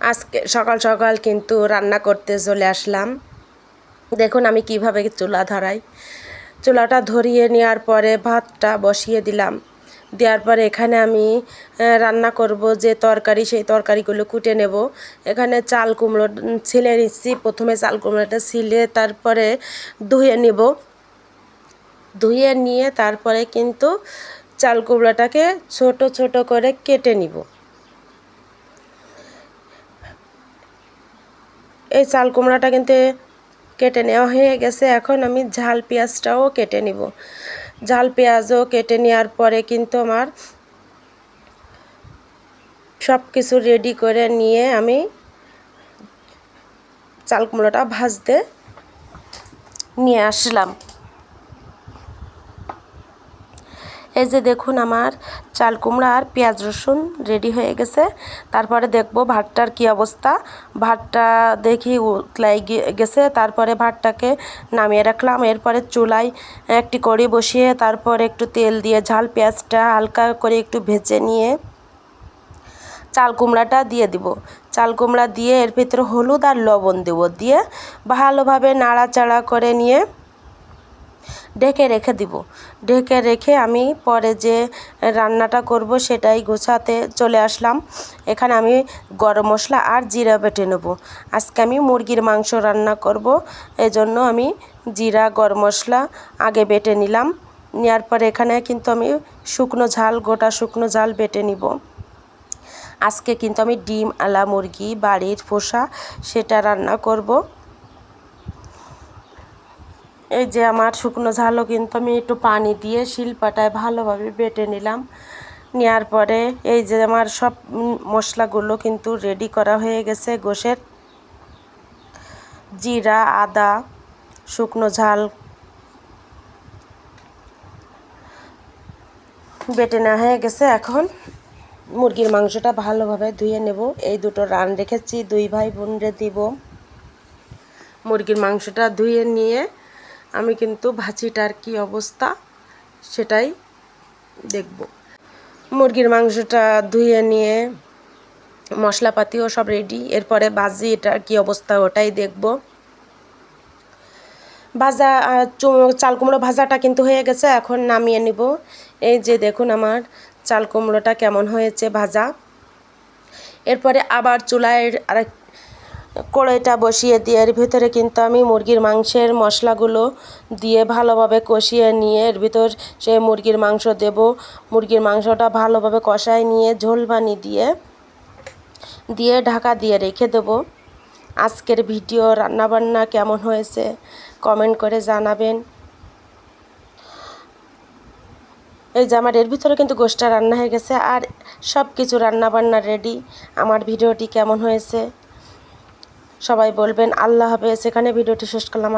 আজকে সকাল সকাল কিন্তু রান্না করতে চলে আসলাম। দেখুন আমি কীভাবে চুলা ধরাই। চুলাটা ধরিয়ে নেওয়ার পরে ভাতটা বসিয়ে দিলাম। দেওয়ার পরে এখানে আমি রান্না করব যে তরকারি, সেই তরকারিগুলো কুটে নেব। এখানে চাল কুমড়ো ছিলে নিচ্ছি। প্রথমে চাল কুমড়োটা ছিলে তারপরে ধুয়ে নেব। ধুয়ে নিয়ে তারপরে কিন্তু চাল কুমড়োটাকে ছোট ছোট করে কেটে নিব। এই চাল কুমড়াটা কিন্তু কেটে নেওয়া হয়ে গেছে। এখন আমি ঝাল পেঁয়াজটাও কেটে নিব। ঝাল পেঁয়াজও কেটে নেওয়ার পরে কিন্তু আমার সব কিছু রেডি করে নিয়ে আমি চাল কুমড়োটা ভাজতে নিয়ে আসলাম। এই যে দেখুন আমার চাল কুমড়া আর পেঁয়াজ রসুন রেডি হয়ে গেছে। তারপরে দেখব ভাতটার কি অবস্থা। ভাতটা দেখি উতলাই গেছে, তারপরে ভাতটাকে নামিয়ে রাখলাম। এরপরে চুলায় একটি কড়ি বসিয়ে তারপর একটু তেল দিয়ে ঝাল পেঁয়াজটা হালকা করে একটু ভেজে নিয়ে চাল কুমড়াটা দিয়ে দিব। চাল কুমড়া দিয়ে এর ভিতরে হলুদ আর লবণ দেব। দিয়ে ভালোভাবে নাড়াচাড়া করে নিয়ে ঢেকে রেখে দিব। ঢেকে রেখে আমি পরে যে রান্নাটা করব সেটাই গোছাতে চলে আসলাম। এখানে আমি গরম মশলা আর জিরা বেটে নেব। আজকে আমি মুরগির মাংস রান্না করব। এজন্য আমি জিরা, গরম মশলা আগে বেটে নিলাম। নেওয়ার পরে এখানে কিন্তু আমি শুকনো ঝাল, গোটা শুকনো ঝাল বেটে নিব। আজকে কিন্তু আমি ডিম আলা মুরগি, বাড়ির পোষা সেটা রান্না করব। এই যে আমার শুকনো ঝালও কিন্তু আমি একটু পানি দিয়ে শিলপাটায় ভালোভাবে বেটে নিলাম। নেওয়ার পরে এই যে আমার সব মশলাগুলো কিন্তু রেডি করা হয়ে গেছে গোশের। জিরা, আদা, শুকনো ঝাল বেটে নেওয়া হয়ে গেছে। এখন মুরগির মাংসটা ভালোভাবে ধুয়ে নেব। এই দুটো রান রেখেছি, দুই ভাই বোনরে দিব। মুরগির মাংসটা ধুয়ে নিয়ে আমি কিন্তু ভাজিটার কি অবস্থা সেটাই দেখব। মুরগির মাংসটা ধুয়ে নিয়ে মশলাপাতিও সব রেডি এরপরে ভাজি এটার কি অবস্থা ওটাই দেখব। ভাজা চাল কুমড়ো ভাজাটা কিন্তু হয়ে গেছে, এখন নামিয়ে নিব। এই যে দেখুন আমার চাল কুমড়োটা কেমন হয়েছে ভাজা। এরপরে আবার চুলায় আরেক কড়াইটা বসিয়ে দিয়ে এর ভিতরে কিন্তু আমি মুরগির মাংসের মশলাগুলো দিয়ে ভালোভাবে কষিয়ে নিয়ে এর ভিতর সে মুরগির মাংস দেব। মুরগির মাংসটা ভালোভাবে কষায় নিয়ে ঝোল পানি দিয়ে দিয়ে ঢাকা দিয়ে রেখে দেবো। আজকের ভিডিও রান্নাবান্না কেমন হয়েছে কমেন্ট করে জানাবেন। এই যে আমার এর ভিতরে কিন্তু গোষ্ঠটা রান্না হয়ে গেছে আর সব কিছু রান্নাবান্না রেডি। আমার ভিডিওটি কেমন হয়েছে সবাই বলবেন আল্লাহ হাফেজ এখানে ভিডিওটি শেষ করলাম।